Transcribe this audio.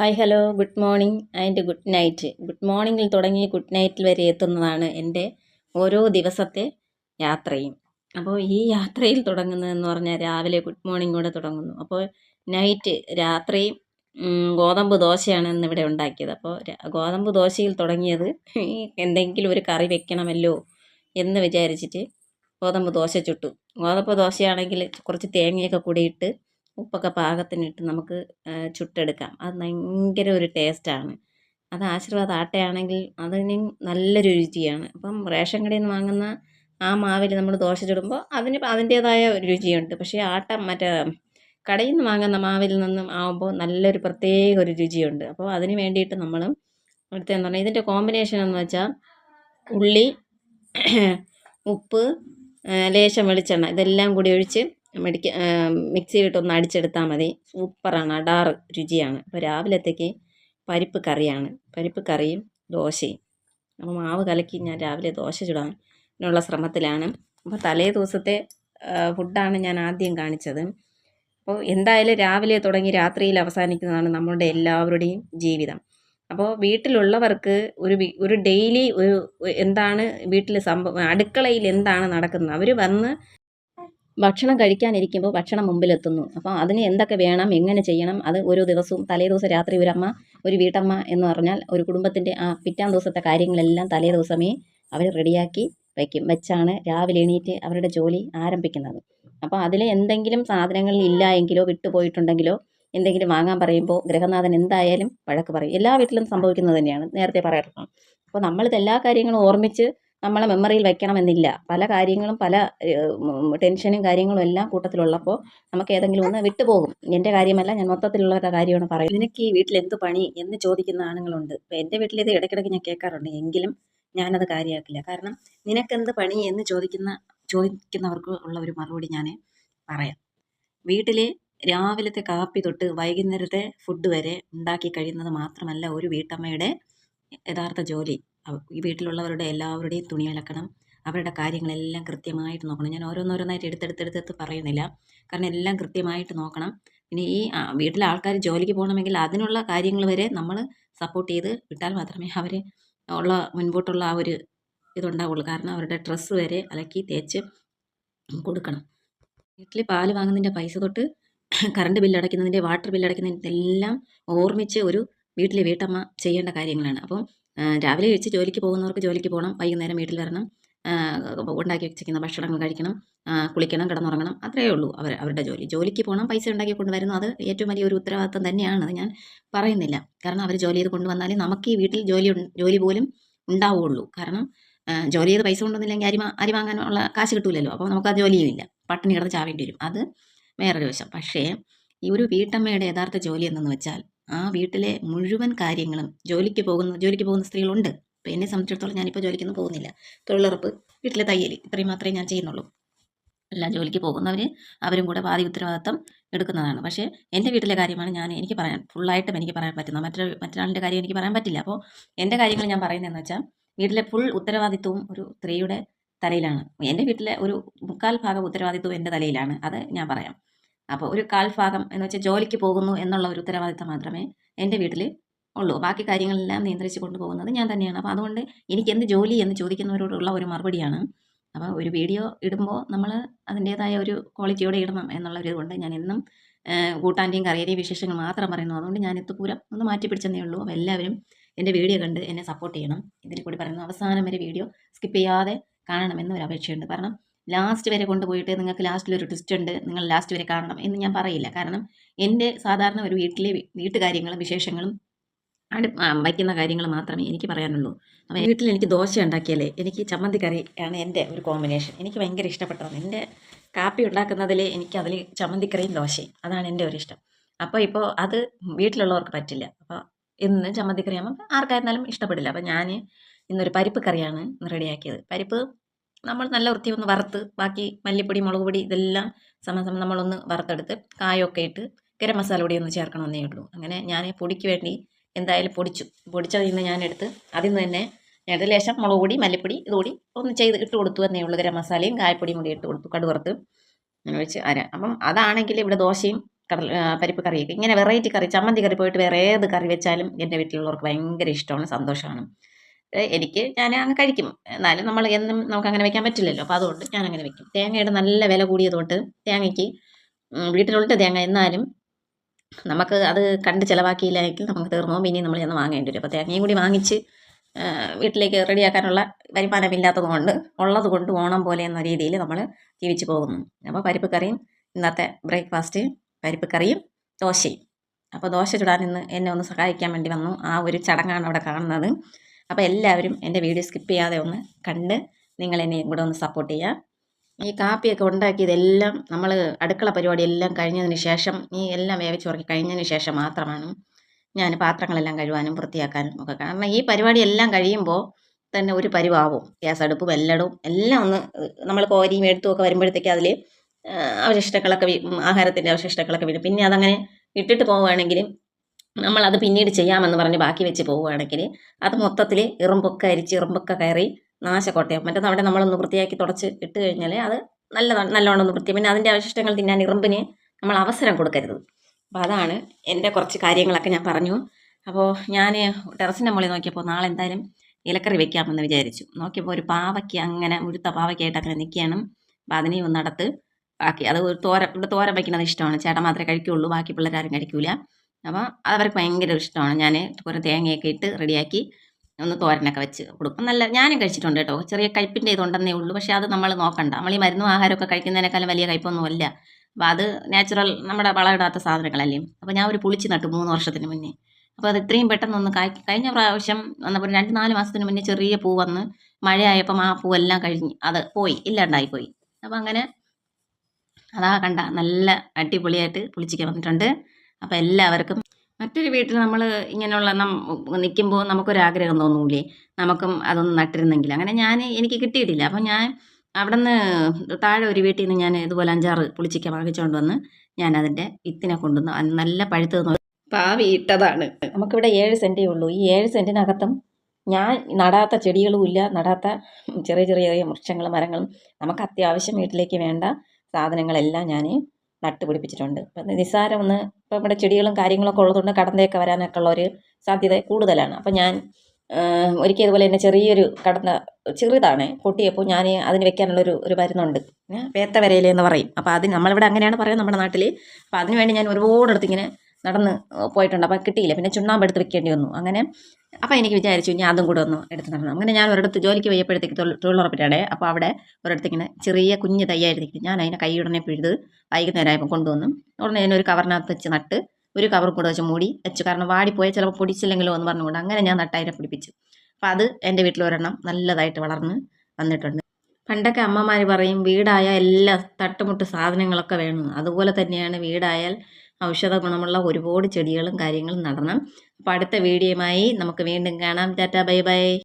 Hi hello good morning and good night. Good മോർണിംഗിൽ തുടങ്ങി good നൈറ്റിൽ വരെ എത്തുന്നതാണ് എന്റെ ഓരോ ദിവസത്തെ യാത്രയും. അപ്പോൾ ഈ യാത്രയിൽ തുടങ്ങുന്നതെന്ന് പറഞ്ഞാൽ രാവിലെ ഗുഡ് മോർണിംഗ് മോർണിംഗോടെ തുടങ്ങുന്നു. അപ്പോൾ നൈറ്റ് രാത്രി ഗോതമ്പ് ദോശയാണ് ഇന്നിവിടെ ഉണ്ടാക്കിയത്. അപ്പോൾ ഗോതമ്പ് ദോശയിൽ തുടങ്ങിയത് എന്തെങ്കിലും ഒരു കറി വെക്കണമല്ലോ എന്ന് വിചാരിച്ചിട്ട് ഗോതമ്പ് ദോശ ചുട്ടു. ഗോതമ്പ് ദോശയാണെങ്കിൽ കുറച്ച് തേങ്ങയൊക്കെ കൂടിയിട്ട് ഉപ്പൊക്കെ പാകത്തിനിട്ട് നമുക്ക് ചുട്ടെടുക്കാം. അത് ഭയങ്കര ഒരു ടേസ്റ്റാണ്. അത് ആശീർവാദ് ആട്ടയാണെങ്കിൽ അതിന് നല്ലൊരു രുചിയാണ്. അപ്പം റേഷൻ കടയിൽ നിന്ന് വാങ്ങുന്ന ആ മാവിൽ നമ്മൾ ദോശ ചുടുമ്പോൾ അതിന് അതിന്റേതായ ഒരു രുചിയുണ്ട്. പക്ഷേ ആട്ട മറ്റേ കടയിൽ നിന്ന് വാങ്ങുന്ന മാവിൽ നിന്നും ആകുമ്പോൾ നല്ലൊരു പ്രത്യേക ഒരു രുചിയുണ്ട്. അപ്പോൾ അതിന് വേണ്ടിയിട്ട് നമ്മൾ അടുത്തെന്ന് പറഞ്ഞാൽ ഇതിന്റെ കോമ്പിനേഷൻ എന്ന് വെച്ചാൽ ഉള്ളി ഉപ്പ് ലേശം വെളിച്ചെണ്ണ ഇതെല്ലാം കൂടി ഒഴിച്ച് മെഡിക്ക മിക്സിയിലിട്ടൊന്ന് അടിച്ചെടുത്താൽ മതി. സൂപ്പറാണ് അടാറ് രുചിയാണ്. അപ്പോൾ രാവിലത്തേക്ക് പരിപ്പ് കറിയാണ്. പരിപ്പ് കറിയും ദോശയും. അപ്പോൾ മാവ് കലക്കി ഞാൻ രാവിലെ ദോശ ചുടാനുള്ള ശ്രമത്തിലാണ്. അപ്പോൾ തലേ ദിവസത്തെ ഫുഡാണ് ഞാൻ ആദ്യം കാണിച്ചത്. അപ്പോൾ എന്തായാലും രാവിലെ തുടങ്ങി രാത്രിയിൽ അവസാനിക്കുന്നതാണ് നമ്മളുടെ എല്ലാവരുടെയും ജീവിതം. അപ്പോൾ വീട്ടിലുള്ളവർക്ക് ഒരു ഒരു ഡെയിലി ഒരു എന്താണ് വീട്ടിൽ സംഭവം അടുക്കളയിൽ എന്താണ് നടക്കുന്നത്? അവർ വന്ന് ഭക്ഷണം കഴിക്കാനിരിക്കുമ്പോൾ ഭക്ഷണം മുമ്പിലെത്തുന്നു. അപ്പോൾ അതിന് എന്തൊക്കെ വേണം എങ്ങനെ ചെയ്യണം അത് ഓരോ ദിവസവും തലേ ദിവസം രാത്രി ഒരു അമ്മ ഒരു വീട്ടമ്മ എന്ന് പറഞ്ഞാൽ ഒരു കുടുംബത്തിന്റെ ആ പിറ്റാം ദിവസത്തെ കാര്യങ്ങളെല്ലാം തലേ ദിവസമേ അവർ റെഡിയാക്കി വയ്ക്കും. വെച്ചാണ് രാവിലെ എണീറ്റ് അവരുടെ ജോലി ആരംഭിക്കുന്നത്. അപ്പോൾ അതിൽ എന്തെങ്കിലും സാധനങ്ങൾ ഇല്ല എങ്കിലോ വിട്ടുപോയിട്ടുണ്ടെങ്കിലോ എന്തെങ്കിലും വാങ്ങാൻ പറയുമ്പോൾ ഗൃഹനാഥൻ എന്തായാലും വഴക്ക് പറയും. എല്ലാ വീട്ടിലും സംഭവിക്കുന്നത് തന്നെയാണ്. നേരത്തെ പറയാറുണ്ട്. അപ്പോൾ നമ്മളിത് എല്ലാ കാര്യങ്ങളും ഓർമ്മിച്ച് നമ്മളെ മെമ്മറിയിൽ വെക്കണമെന്നില്ല. പല കാര്യങ്ങളും പല ടെൻഷനും കാര്യങ്ങളും എല്ലാം കൂട്ടത്തിലുള്ളപ്പോൾ നമുക്ക് ഏതെങ്കിലും ഒന്ന് വിട്ടുപോകും. എന്റെ കാര്യമല്ല ഞാൻ മൊത്തത്തിലുള്ളവരുടെ കാര്യമാണ് പറയുന്നത്. നിനക്ക് ഈ വീട്ടിൽ എന്ത് പണി എന്ന് ചോദിക്കുന്ന ആണുങ്ങളുണ്ട്. അപ്പോൾ എന്റെ വീട്ടിൽ ഇത് ഇടയ്ക്കിടയ്ക്ക് ഞാൻ കേൾക്കാറുണ്ട്. എങ്കിലും ഞാനത് കാര്യമാക്കില്ല. കാരണം നിനക്കെന്ത് പണി എന്ന് ചോദിക്കുന്ന ചോദിക്കുന്നവർക്ക് ഉള്ള ഒരു മറുപടി ഞാൻ പറയാം. വീട്ടിൽ രാവിലത്തെ കാപ്പി തൊട്ട് വൈകുന്നേരത്തെ ഫുഡ് വരെ ഉണ്ടാക്കി കഴിയുന്നത് മാത്രമല്ല ഒരു വീട്ടമ്മയുടെ യഥാർത്ഥ ജോലി. ഈ വീട്ടിലുള്ളവരുടെ എല്ലാവരുടെയും തുണി അലക്കണം. അവരുടെ കാര്യങ്ങളെല്ലാം കൃത്യമായിട്ട് നോക്കണം. ഞാൻ ഓരോന്നോരോന്നായിട്ട് എടുത്തെടുത്തെടുത്തെടുത്ത് പറയുന്നില്ല. കാരണം എല്ലാം കൃത്യമായിട്ട് നോക്കണം. പിന്നെ ഈ വീട്ടിലെ ആൾക്കാർ ജോലിക്ക് പോകണമെങ്കിൽ അതിനുള്ള കാര്യങ്ങൾ വരെ നമ്മൾ സപ്പോർട്ട് ചെയ്ത് വിട്ടാൽ മാത്രമേ അവർ ഉള്ള മുൻപോട്ടുള്ള ആ ഒരു ഇതുണ്ടാവുള്ളൂ. കാരണം അവരുടെ ഡ്രസ്സ് വരെ അലക്കി തേച്ച് കൊടുക്കണം. വീട്ടിൽ പാൽ വാങ്ങുന്നതിന്റെ പൈസ തൊട്ട് കറണ്ട് ബില്ല് അടയ്ക്കുന്നതിന്റെ വാട്ടർ ബില്ല് അടയ്ക്കുന്നതിന്റെ എല്ലാം ഓർമ്മിച്ച് ഒരു വീട്ടിലെ വീട്ടമ്മ ചെയ്യേണ്ട കാര്യങ്ങളാണ്. അപ്പം രാവിലെ കഴിച്ച് ജോലിക്ക് പോകുന്നവർക്ക് ജോലിക്ക് പോകണം വൈകുന്നേരം വീട്ടിൽ വരണം ഉണ്ടാക്കി വെച്ചിരിക്കുന്ന ഭക്ഷണങ്ങൾ കഴിക്കണം കുളിക്കണം കിടന്നുറങ്ങണം അത്രയേ ഉള്ളൂ അവർ അവരുടെ ജോലി. ജോലിക്ക് പോകണം പൈസ ഉണ്ടാക്കി കൊണ്ടുവരുന്നു അത് ഏറ്റവും വലിയൊരു ഉത്തരവാദിത്തം തന്നെയാണ് അത് ഞാൻ പറയുന്നില്ല. കാരണം അവർ ജോലി ചെയ്ത് കൊണ്ടുവന്നാലേ നമുക്ക് ഈ വീട്ടിൽ ജോലി ജോലി പോലും ഉണ്ടാവുകയുള്ളൂ. കാരണം ജോലി ചെയ്ത് പൈസ കൊണ്ടുവന്നില്ലെങ്കിൽ അരി അരി വാങ്ങാനുള്ള കാശ് കിട്ടൂലല്ലോ അപ്പോൾ നമുക്ക് ആ ജോലിയും ഇല്ല പട്ടിണി കിടന്ന് ചാവേണ്ടി വരും. അത് വേറൊരു വശം. പക്ഷേ ഈ ഒരു വീട്ടമ്മയുടെ യഥാർത്ഥ ജോലി എന്തെന്ന് വെച്ചാൽ ആ വീട്ടിലെ മുഴുവൻ കാര്യങ്ങളും ജോലിക്ക് പോകുന്ന ജോലിക്ക് പോകുന്ന സ്ത്രീകളുണ്ട്. അപ്പോൾ എന്നെ സംബന്ധിച്ചിടത്തോളം ഞാനിപ്പോൾ ജോലിക്കൊന്നും പോകുന്നില്ല. തൊഴിലുറപ്പ് വീട്ടിലെ തയ്യൽ ഇത്രയും മാത്രമേ ഞാൻ ചെയ്യുന്നുള്ളൂ. എല്ലാം ജോലിക്ക് പോകുന്നവർ അവരും കൂടെ പാതി ഉത്തരവാദിത്തം എടുക്കുന്നതാണ്. പക്ഷേ എന്റെ വീട്ടിലെ കാര്യമാണ് ഞാൻ എനിക്ക് പറയാൻ ഫുള്ളായിട്ടും എനിക്ക് പറയാൻ പറ്റുന്നത്. മറ്റൊരു മറ്റൊരാളുടെ കാര്യം എനിക്ക് പറയാൻ പറ്റില്ല. അപ്പോൾ എന്റെ കാര്യങ്ങൾ ഞാൻ പറയുന്നതെന്ന് വെച്ചാൽ വീട്ടിലെ ഫുൾ ഉത്തരവാദിത്വവും ഒരു സ്ത്രീയുടെ തലയിലാണ്. എന്റെ വീട്ടിലെ ഒരു മുക്കാൽ ഭാഗം ഉത്തരവാദിത്വം എന്റെ തലയിലാണ്. അത് ഞാൻ പറയാം. അപ്പോൾ ഒരു കാൽഭാഗം എന്ന് വെച്ചാൽ ജോലിക്ക് പോകുന്നു എന്നുള്ള ഒരു ഉത്തരവാദിത്തം മാത്രമേ എന്റെ വീട്ടിൽ ഉള്ളൂ. ബാക്കി കാര്യങ്ങളെല്ലാം നിയന്ത്രിച്ച് കൊണ്ടുപോകുന്നത് ഞാൻ തന്നെയാണ്. അപ്പോൾ അതുകൊണ്ട് എനിക്ക് എന്ത് ജോലി എന്ന് ചോദിക്കുന്നവരോടുള്ള ഒരു മറുപടിയാണ്. അപ്പോൾ ഒരു വീഡിയോ ഇടുമ്പോൾ നമ്മൾ അതിന്റേതായ ഒരു ക്വാളിറ്റിയോടെ ഇടണം എന്നുള്ള ഒരു ഇതുകൊണ്ട് ഞാൻ എന്നും കൂട്ടാന്റെയും കറിയുടെയും വിശേഷങ്ങൾ മാത്രം പറയുന്നു അതുകൊണ്ട് ഞാൻ എത്തുപൂരം ഒന്ന് മാറ്റി പിടിച്ചെന്നേ ഉള്ളൂ. അപ്പോൾ എല്ലാവരും എന്റെ വീഡിയോ കണ്ട് എന്നെ സപ്പോർട്ട് ചെയ്യണം. ഇതിൽ കൂടി പറയുന്നു അവസാനം വരെ വീഡിയോ സ്കിപ്പ് ചെയ്യാതെ കാണണമെന്ന് ഒരു അപേക്ഷയുണ്ട്. കാരണം ലാസ്റ്റ് വരെ കൊണ്ടുപോയിട്ട് നിങ്ങൾക്ക് ലാസ്റ്റിൽ ഒരു ട്വിസ്റ്റ് ഉണ്ട്. നിങ്ങൾ ലാസ്റ്റ് വരെ കാണണം എന്ന് ഞാൻ പറയില്ല. കാരണം എന്റെ സാധാരണ ഒരു വീട്ടിലെ വീട്ടുകാര്യങ്ങളും വിശേഷങ്ങളും അടു വയ്ക്കുന്ന കാര്യങ്ങൾ മാത്രമേ എനിക്ക് പറയാനുള്ളൂ. അപ്പോൾ വീട്ടിൽ എനിക്ക് ദോശ ഉണ്ടാക്കിയാലേ എനിക്ക് ചമ്മന്തി കറി ആണ് എന്റെ ഒരു കോമ്പിനേഷൻ എനിക്ക് ഭയങ്കര ഇഷ്ടപ്പെട്ടതാണ്. എന്റെ കാപ്പി ഉണ്ടാക്കുന്നതിൽ എനിക്ക് അതിൽ ചമ്മന്തിക്കറിയും ദോശയും. അതാണ് എന്റെ ഒരു ഇഷ്ടം. അപ്പോൾ ഇപ്പോൾ അത് വീട്ടിലുള്ളവർക്ക് പറ്റില്ല. അപ്പോൾ ഇന്ന് ചമ്മന്തിക്കറി ആകുമ്പോൾ ആർക്കായിരുന്നാലും ഇഷ്ടപ്പെടില്ല. അപ്പോൾ ഞാൻ ഇന്നൊരു പരിപ്പ് കറിയാണ് റെഡിയാക്കിയത് പരിപ്പ് നമ്മൾ നല്ല വൃത്തി ഒന്ന് വറുത്ത് ബാക്കി മല്ലിപ്പൊടി മുളക് പൊടി ഇതെല്ലാം സമസമം നമ്മളൊന്ന് വറുത്തെടുത്ത് കായൊക്കെ ഇട്ട് ഗരം മസാല പൊടി ഒന്ന് ചേർക്കണമെന്നേ ഉള്ളൂ. അങ്ങനെ ഞാൻ പൊടിക്ക് വേണ്ടി എന്തായാലും പൊടിച്ചു. പൊടിച്ചതിൽ നിന്ന് ഞാൻ എടുത്ത് അതിൽ നിന്ന് തന്നെ ഞാൻ ലേശം മുളക് പൊടി മല്ലിപ്പൊടി ഇതുകൂടി ഒന്ന് ചെയ്ത് ഇട്ട് കൊടുത്തു എന്നേ ഉള്ളൂ. ഗരം മസാലയും കായപ്പൊടിയും കൂടി ഇട്ട് കൊടുത്തു. കടുവറുത്ത് അങ്ങനെ വെച്ച് അര. അപ്പം അതാണെങ്കിൽ ഇവിടെ ദോശയും കടൽ പരിപ്പ് കറിയൊക്കെ ഇങ്ങനെ വെറൈറ്റി കറി ചമ്മന്തി കറി പോയിട്ട് വേറെ ഏത് കറി വെച്ചാലും എന്റെ വീട്ടിലുള്ളവർക്ക് ഭയങ്കര ഇഷ്ടമാണ് സന്തോഷമാണ്. എനിക്ക് ഞാൻ അങ്ങ് കഴിക്കും. എന്നാലും നമ്മൾ എന്നും നമുക്ക് അങ്ങനെ വെക്കാൻ പറ്റില്ലല്ലോ. അപ്പോൾ അതുകൊണ്ട് ഞാൻ അങ്ങനെ വെക്കും. തേങ്ങയുടെ നല്ല വില കൂടിയതുകൊണ്ട് തേങ്ങയ്ക്ക് വീട്ടിലുള്ള തേങ്ങ എന്നാലും നമുക്ക് അത് കണ്ട് ചിലവാക്കിയില്ലെങ്കിൽ നമുക്ക് തീർന്നു? ഇനി നമ്മൾ ചെന്ന് വാങ്ങേണ്ടി വരും. അപ്പോൾ തേങ്ങയും കൂടി വാങ്ങിച്ച് വീട്ടിലേക്ക് റെഡിയാക്കാനുള്ള വരുമാനമില്ലാത്തത് കൊണ്ട് ഉള്ളത് കൊണ്ട് ഓണം പോലെ എന്ന രീതിയിൽ നമ്മൾ ജീവിച്ചു പോകുന്നു. അപ്പോൾ പരിപ്പ് കറിയും ഇന്നത്തെ ബ്രേക്ക്ഫാസ്റ്റ് പരിപ്പ് കറിയും ദോശയും. അപ്പോൾ ദോശ ചുടാൻ ഇന്ന് എന്നെ ഒന്ന് സഹായിക്കാൻ വേണ്ടി വന്നു. ആ ഒരു ചടങ്ങാണ് അവിടെ കാണുന്നത്. അപ്പോൾ എല്ലാവരും എന്റെ വീഡിയോ സ്കിപ്പ് ചെയ്യാതെ ഒന്ന് കണ്ട് നിങ്ങൾ എന്നെയും കൂടെ ഒന്ന് സപ്പോർട്ട് ചെയ്യുക ഈ കാപ്പിയൊക്കെ ഉണ്ടാക്കിയതെല്ലാം നമ്മൾ അടുക്കള പരിപാടി എല്ലാം കഴിഞ്ഞതിന് ശേഷം ഈ എല്ലാം വേവിച്ച് ഉറക്കി കഴിഞ്ഞതിന് ശേഷം മാത്രമാണ് ഞാൻ പാത്രങ്ങളെല്ലാം കഴുകാനും വൃത്തിയാക്കാനും ഒക്കെ കാരണം ഈ പരിപാടി എല്ലാം കഴിയുമ്പോൾ തന്നെ ഒരു പരിവാവും. ഗ്യാസ് അടുപ്പ് എല്ലടും എല്ലാം ഒന്ന് നമ്മൾ കോരിയും എടുത്തും ഒക്കെ വരുമ്പോഴത്തേക്ക് അതിൽ അവശിഷ്ടങ്ങളൊക്കെ ആഹാരത്തിന്റെ അവശിഷ്ടങ്ങളൊക്കെ വീഴും. പിന്നെ അതങ്ങനെ ഇട്ടിട്ട് പോവുകയാണെങ്കിൽ നമ്മളത് പിന്നീട് ചെയ്യാമെന്ന് പറഞ്ഞ് ബാക്കി വെച്ച് പോവുകയാണെങ്കിൽ അത് മൊത്തത്തിൽ ഇറുമ്പൊക്കെ അരിച്ച് ഇറുമ്പൊക്കെ കയറി നാശക്കോട്ടയം മറ്റേ അവിടെ നമ്മളൊന്ന് വൃത്തിയാക്കി തുടച്ച് ഇട്ട് കഴിഞ്ഞാൽ അത് നല്ലതാണ് നല്ലോണം ഒന്ന് വൃത്തി പിന്നെ അതിന്റെ അവശിഷ്ടങ്ങൾ തിന്നാൻ ഇറുമ്പിന് നമ്മൾ അവസരം കൊടുക്കരുത്. അപ്പോൾ അതാണ് എന്റെ കുറച്ച് കാര്യങ്ങളൊക്കെ ഞാൻ പറഞ്ഞു. അപ്പോൾ ഞാൻ ടെറസിന്റെ മുകളിൽ നോക്കിയപ്പോൾ നാളെ എന്തായാലും ഇലക്കറി വെക്കാമെന്ന് വിചാരിച്ചു. നോക്കിയപ്പോൾ ഒരു പാവയ്ക്ക് അങ്ങനെ മുഴുത്ത പാവയ്ക്കായിട്ട് അങ്ങനെ നിൽക്കുകയാണ്. അപ്പോൾ അതിനെയും ഒന്നടത്ത് ബാക്കി അത് ഒരു തോര ഇവിടെ തോരൻ വയ്ക്കുന്നത് ഇഷ്ടമാണ്. ചേട്ടൻ മാത്രമേ കഴിക്കുകയുള്ളൂ. ബാക്കി പിള്ളേരാരും കഴിക്കൂല. അപ്പോൾ അവർക്ക് ഭയങ്കര ഇഷ്ടമാണ്. ഞാൻ കുറേ തേങ്ങയൊക്കെ ഇട്ട് റെഡിയാക്കി ഒന്ന് തോരനൊക്കെ വെച്ച് കൊടുക്കും. നല്ല ഞാനും കഴിച്ചിട്ടുണ്ട് കേട്ടോ. ചെറിയ കയ്പിന്റെ ഇതുണ്ടെന്നേ ഉള്ളൂ. പക്ഷേ അത് നമ്മൾ നോക്കണ്ട. നമ്മൾ ഈ മരുന്നും ആഹാരമൊക്കെ കഴിക്കുന്നതിനേക്കാളും വലിയ കയ്പൊന്നുമല്ല അപ്പോൾ അത് നാച്ചുറൽ നമ്മുടെ വളമിടാത്ത സാധനങ്ങളല്ലേ. അപ്പോൾ ഞാൻ ഒരു പുളിച്ച് നട്ടു മൂന്ന് വർഷത്തിന് മുന്നേ. അപ്പോൾ അത് ഇത്രയും പെട്ടെന്നൊന്ന് കായ് കഴിഞ്ഞ പ്രാവശ്യം വന്നപ്പോൾ രണ്ട് നാല് മാസത്തിന് മുന്നേ ചെറിയ പൂ വന്ന് മഴയായപ്പം ആ പൂവെല്ലാം കഴിഞ്ഞ് അത് പോയി ഇല്ലാണ്ടായി പോയി. അപ്പോൾ അങ്ങനെ അതാ കണ്ട നല്ല അടിപൊളിയായിട്ട് പുളിച്ചിക്ക വന്നിട്ടുണ്ട്. അപ്പോൾ എല്ലാവർക്കും മറ്റൊരു വീട്ടിൽ നമ്മൾ ഇങ്ങനെയുള്ള നിൽക്കുമ്പോൾ നമുക്കൊരാഗ്രഹം തോന്നൂലേ? നമുക്കും അതൊന്ന് നട്ടിരുന്നെങ്കിൽ. അങ്ങനെ ഞാൻ എനിക്ക് കിട്ടിയിട്ടില്ല. അപ്പോൾ ഞാൻ അവിടെ നിന്ന് താഴെ ഒരു വീട്ടിൽ നിന്ന് ഞാൻ ഇതുപോലെ അഞ്ചാറ് പുളിച്ചിക്ക വാങ്ങിച്ചുകൊണ്ട് വന്ന് ഞാൻ അതിന്റെ വിത്തിനെ കൊണ്ടുവന്ന് നല്ല പഴുത്തത് അപ്പം പാവി ഇട്ടതാണ് നമുക്കിവിടെ ഏഴ് സെന്റേ ഉള്ളൂ. ഈ ഏഴ് സെന്റിനകത്തും ഞാൻ നടാത്ത ചെടികളും ഇല്ല. നടാത്ത ചെറിയ ചെറിയ വൃക്ഷങ്ങളും മരങ്ങളും നമുക്ക് അത്യാവശ്യം വീട്ടിലേക്ക് വേണ്ട സാധനങ്ങളെല്ലാം ഞാൻ നട്ടുപിടിപ്പിച്ചിട്ടുണ്ട് അപ്പം നിസ്സാരം ഒന്ന് ഇപ്പം നമ്മുടെ ചെടികളും കാര്യങ്ങളൊക്കെ ഉള്ളതുകൊണ്ട് കടന്തയൊക്കെ വരാനൊക്കെ ഉള്ള ഒരു സാധ്യത കൂടുതലാണ്. അപ്പം ഞാൻ ഒരിക്കൽ ഇതുപോലെ തന്നെ ചെറിയൊരു കടന്ന ചെറുതാണ് പൊട്ടിയപ്പോൾ ഞാൻ അതിന് വെക്കാനുള്ളൊരു ഒരു മരുന്നുണ്ട്. വേത്ത വരയിലെന്ന് പറയും. അപ്പോൾ അത് നമ്മളിവിടെ അങ്ങനെയാണ് പറയുന്നത് നമ്മുടെ നാട്ടിൽ അപ്പോൾ അതിന് വേണ്ടി ഞാൻ ഒരുപാട് ഇങ്ങനെ നടന്ന് പോയിട്ടുണ്ട്. അപ്പോൾ കിട്ടിയില്ല. പിന്നെ ചുണ്ണാമ്പ് എടുത്ത് വെക്കേണ്ടി വന്നു. അങ്ങനെ അപ്പോൾ എനിക്ക് വിചാരിച്ചു ഞാൻ അതും കൂടെ ഒന്ന് എടുത്ത് നടന്നു അങ്ങനെ ഞാൻ ഒരിടത്ത് ജോലിക്ക് പോയപ്പോഴത്തേക്ക് തൊഴിൽ തൊഴിലുറപ്പിട്ടാണ് അപ്പോൾ അവിടെ ഒരിടത്ത് ഇങ്ങനെ ചെറിയ കുഞ്ഞ് തയ്യായിരുന്നു ഞാൻ അതിനെ കൈ ഉടനെ പിഴുത് വൈകുന്നേരമായപ്പോൾ കൊണ്ടുവന്നു ഉടനെ ഞാൻ ഒരു കവറിനകത്ത് വെച്ച് നട്ട് ഒരു കവർ കൂടെ വെച്ച് മൂടി വെച്ചു. കാരണം വാടിപ്പോയാൽ ചിലപ്പോൾ പൊടിച്ചില്ലെങ്കിലോ എന്ന് പറഞ്ഞുകൊണ്ട് അങ്ങനെ ഞാൻ നട്ടതിനെ പിടിപ്പിച്ചു. അപ്പം അത് എന്റെ വീട്ടിൽ ഒരെണ്ണം നല്ലതായിട്ട് വളർന്ന് വന്നിട്ടുണ്ട്. പണ്ടൊക്കെ അമ്മമാർ പറയും വീടായ എല്ലാ തട്ടുമുട്ട് സാധനങ്ങളൊക്കെ വേണം. അതുപോലെ തന്നെയാണ് വീടായാൽ ഔഷധ ഗുണമുള്ള ഒരുപാട് ചെടികളും കാര്യങ്ങളും നടണം. അപ്പോൾ അടുത്ത വീഡിയോയുമായി നമുക്ക് വീണ്ടും കാണാം. ടാറ്റ ബൈ ബൈ.